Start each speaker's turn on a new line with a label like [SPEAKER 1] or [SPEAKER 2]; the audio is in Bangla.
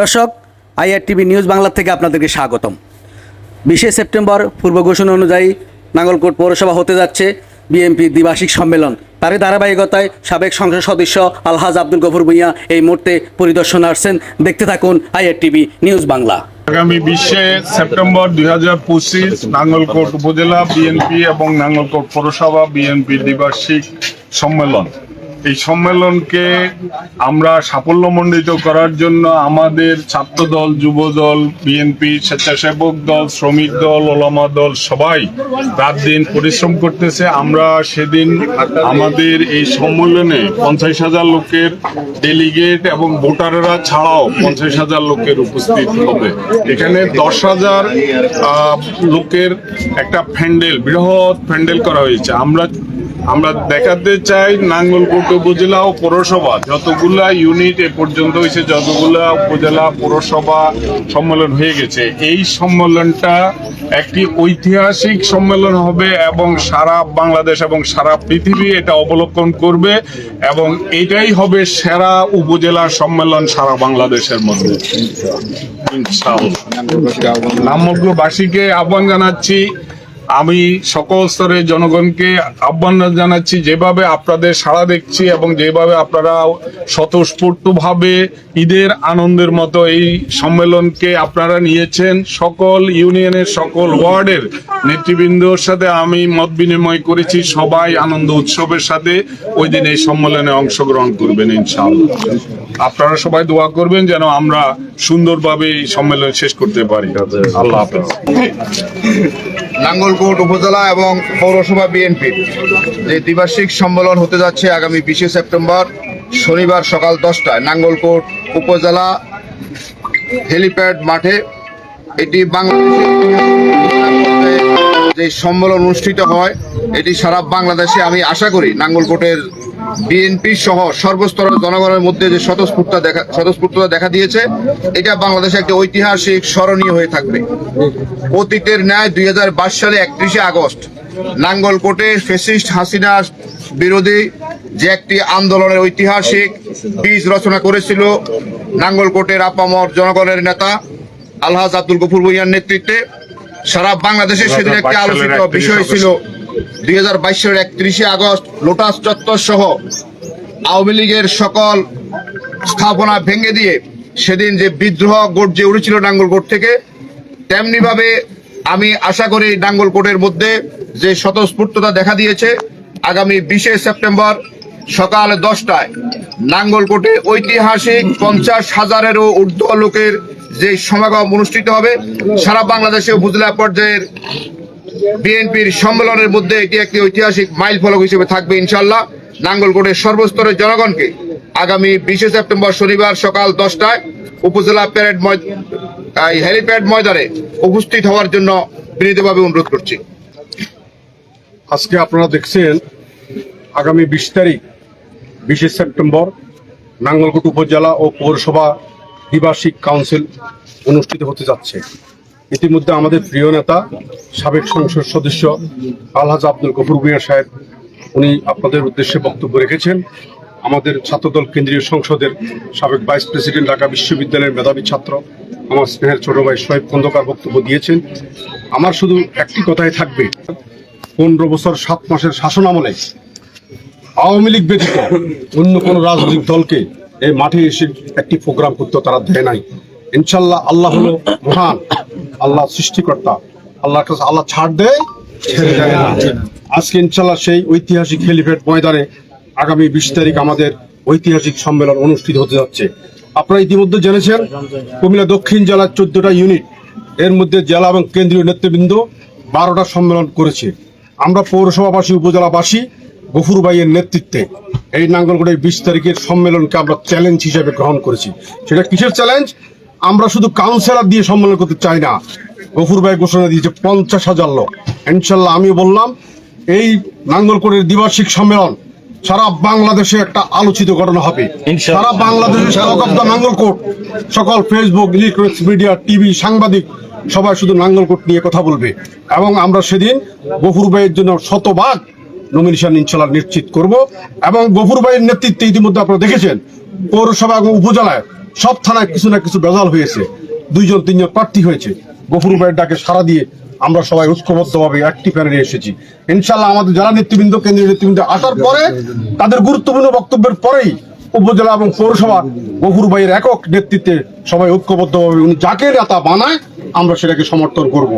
[SPEAKER 1] দর্শক আইআর টিভি নিউজ বাংলা থেকে আপনাদেরকে স্বাগতম। বিশে সেপ্টেম্বর পূর্ব ঘোষণা অনুযায়ী নাঙ্গলকোট পৌরসভা হতে যাচ্ছে বিএনপি দ্বিবার্ষিক সম্মেলন। তারই ধারাবাহিকতায় সাবেক সংসদ সদস্য আলহাজ আব্দুল গফুর ভুঁইয়া এই মুহূর্তে পরিদর্শন আসছেন। দেখতে থাকুন আইআর টিভি নিউজ বাংলা।
[SPEAKER 2] আগামী বিশে সেপ্টেম্বর দুই হাজার পঁচিশ নাঙ্গলকোট উপজেলা বিএনপি এবং নাঙ্গলকোট পৌরসভা বিএনপির দ্বিবার্ষিক সম্মেলন। এই সম্মেলনকে আমরা সাফল্যমণ্ডিত করার জন্য আমাদের ছাত্র দল যুব দল বিএনপি স্বেচ্ছাসেবক দল, শ্রমিক দল, ওলামা দল সবাই রাত দিন পরিশ্রম করতেছে। আমরা সেদিন আমাদের এই সম্মেলনে পঞ্চাশ হাজার লোকের ডেলিগেট এবং ভোটাররা ছাড়াও পঞ্চাশ হাজার লোকের উপস্থিত হবে। এখানে দশ হাজার লোকের একটা প্যান্ডেল, বৃহৎ প্যান্ডেল করা হয়েছে। আমরা আমরা দেখাতে চাই নাঙ্গলকোট উপজেলা ও পৌরসভা। যতগুলা ইউনিট এ পর্যন্ত হয়েছে, যতগুলা উপজেলা পৌরসভা সম্মেলন হয়ে গেছে, এই সম্মেলনটা একটি ঐতিহাসিক সম্মেলন হবে এবং সারা বাংলাদেশ এবং সারা পৃথিবী এটা অবলোকন করবে এবং এটাই হবে সেরা উপজেলা সম্মেলন সারা বাংলাদেশের মধ্যে। নামগ্রবাসীকে আহ্বান জানাচ্ছি আমি সকল স্তরের জনগণকে আহ্বান জানাচ্ছি, যেভাবে আপনাদের সাড়া দেখছি এবং যেভাবে আপনারা স্বতঃস্ফূর্তভাবে ঈদের আনন্দের মতো এই সম্মেলনকে আপনারা নিয়েছেন। সকল ইউনিয়নের, সকল ওয়ার্ডের নেতৃবৃন্দর সাথে আমি মত বিনিময় করেছি। সবাই আনন্দ উৎসবের সাথে ওই দিন এই সম্মেলনে অংশগ্রহণ করবেন ইনশাআল্লাহ। আপনারা সবাই দোয়া করবেন যেন আমরা সুন্দরভাবে এই সম্মেলন শেষ করতে পারি। আল্লাহ হাফেজ।
[SPEAKER 3] নাঙ্গলকোট উপজেলা এবং পৌরসভা বিএনপি। যে দ্বিবার্ষিক সম্মেলন হতে যাচ্ছে আগামী বিশে সেপ্টেম্বর, শনিবার সকাল দশটায় নাঙ্গলকোট উপজেলা হেলিপ্যাড মাঠে। এটি বাংলাদেশের যে সম্মেলন অনুষ্ঠিত হয়, এটি সারা বাংলাদেশে আমি আশা করি নাঙ্গলকোটের বিএনপি সহ সর্বস্তরের জনগণের মধ্যে যে স্বতঃস্ফূর্তা দেখা, স্বতঃস্ফূর্ততা দেখা দিয়েছে, এটা বাংলাদেশে একটি ঐতিহাসিক স্মরণীয় হয়ে থাকবে। অতীতের ন্যায় দুই হাজার বাইশ সালে একত্রিশে আগস্ট, নাঙ্গলকোটে ফেসিস্ট হাসিনার বিরোধী যে একটি আন্দোলনের ঐতিহাসিক বীজ রচনা করেছিল, নাঙ্গলকোটের আপামর জনগণের নেতা আলহাজ আব্দুল গফুর ভুইয়ার নেতৃত্বে সারা বাংলাদেশে সেদিন একটি আলোচিত বিষয় ছিল দুই হাজার সালের একত্রিশে আগস্ট লোটাস চত্বর সহ আওয়ামী লীগের সকল স্থাপনা ভেঙে দিয়ে সেদিন যে বিদ্রোহ গর্জে উঠেছিল নাঙ্গলকোট থেকে তেমনিভাবে আমি আশা করি নাঙ্গলকোটের মধ্যে যে স্বতঃস্ফূর্ততা দেখা দিয়েছে আগামী বিশে সেপ্টেম্বর সকাল দশটায় নাঙ্গলকোটে ঐতিহাসিক পঞ্চাশ হাজারেরও ঊর্ধ্ব লোকের যে সমাগম অনুষ্ঠিত হবে, সারা বাংলাদেশে উপজেলা পর্যায়ের বিএনপির সম্মেলনের মধ্যে এটি একটি ঐতিহাসিক মাইল ফলক হিসেবে থাকবে ইনশাল্লাহ নাঙ্গলকোটের সর্বস্তরের জনগণকে আগামী বিশে সেপ্টেম্বর শনিবার সকাল দশটায় উপজেলা প্যারেড হেলিপ্যাড ময়দানে উপস্থিত হওয়ার জন্য বিনীতভাবে অনুরোধ করছি।
[SPEAKER 4] আজকে আপনারা দেখছেন, আগামী বিশ তারিখ, বিশে সেপ্টেম্বর, নাঙ্গলকোট উপজেলা ও পৌরসভা দ্বিবার্ষিক কাউন্সিল অনুষ্ঠিত হতে যাচ্ছে। ইতিমধ্যে আমাদের প্রিয় নেতা, সাবেক সংসদ সদস্য আলহাজ আব্দুল গফুর ভুঁইয়া সাহেব, উনি আপনাদের উদ্দেশ্যে বক্তব্য রেখেছেন। আমাদের ছাত্রদল কেন্দ্রীয় সংসদের সাবেক ভাইস প্রেসিডেন্ট, ঢাকা বিশ্ববিদ্যালয়ের মেধাবী ছাত্র, আমার স্নেহের ছোট ভাই সোহেব খন্দকার বক্তব্য দিয়েছেন। আমার শুধু একটি কথাই থাকবে, পনেরো বছর সাত মাসের শাসন আমলে আওয়ামী লীগ ব্যতীত অন্য কোনো রাজনৈতিক দলকে এই মাঠে এসে একটি প্রোগ্রাম করতে তারা দেয় নাই। ইনশাল্লাহ আল্লাহ হলো মহান, আল্লাহ সৃষ্টিকর্তা। আল্লাহর কাছে আল্লাহ ছাড় দেয় আজকে ইনশাল্লাহ সেই ঐতিহাসিক হেলিপ্যাড ময়দানে আগামী বিশ তারিখ আমাদের ঐতিহাসিক সম্মেলন অনুষ্ঠিত হতে যাচ্ছে। আপনারা ইতিমধ্যে জেনেছেন, কুমিল্লা দক্ষিণ জেলার চোদ্দটা ইউনিট এর মধ্যে জেলা এবং কেন্দ্রীয় নেতৃবৃন্দ বারোটা সম্মেলন করেছে। আমরা পৌরসভাবাসী, উপজেলাবাসী গফুর ভাইয়ের নেতৃত্বে এই নাঙ্গলকোটের বিশ তারিখের সম্মেলনকে আমরা চ্যালেঞ্জ হিসেবে গ্রহণ করেছি। সেটা কিসের চ্যালেঞ্জ আমরা শুধু কাউন্সিলর দিয়ে সম্মেলন করতে চাই না। গফুর ভাই ঘোষণা দিয়েছে পঞ্চাশ হাজার লোক। ইনশাল্লাহ আমিও বললাম এই নাঙ্গলকোটের দ্বিবার্ষিক সম্মেলন সারা বাংলাদেশে একটা আলোচিত ঘটনা হবে। সারা বাংলাদেশের সারা নাঙ্গলকোট সকল ফেসবুক ইলেকট্রনিক্স মিডিয়া টিভি সাংবাদিক সবাই শুধু নাঙ্গলকোট নিয়ে কথা বলবে। এবং আমরা সেদিন গফুর ভাইয়ের জন্য শতভাগ নমিনেশন ইনশাল্লাহ নিশ্চিত করব। এবং গফুর ভাইয়ের নেতৃত্বে ইতিমধ্যে আপনারা দেখেছেন, পৌরসভা এবং উপজেলায় সব থানায় কিছু না কিছু বেজাল হয়েছে। দুইজন, তিনজন প্রার্থী হয়েছে। গফুর ভাইয়ের ডাকে সারা দিয়ে আমরা সবাই ঐক্যবদ্ধভাবে একটি প্যানেলে এসেছি। ইনশাল্লাহ আমাদের যারা নেতৃবৃন্দ, কেন্দ্রীয় নেতৃবৃন্দ আসার পরে তাদের গুরুত্বপূর্ণ বক্তব্যের পরেই উপজেলা এবং পৌরসভা গফুর ভাইয়ের একক নেতৃত্বে সবাই ঐক্যবদ্ধভাবে উনি যাকে নেতা বানায়, আমরা সেটাকে সমর্থন করব।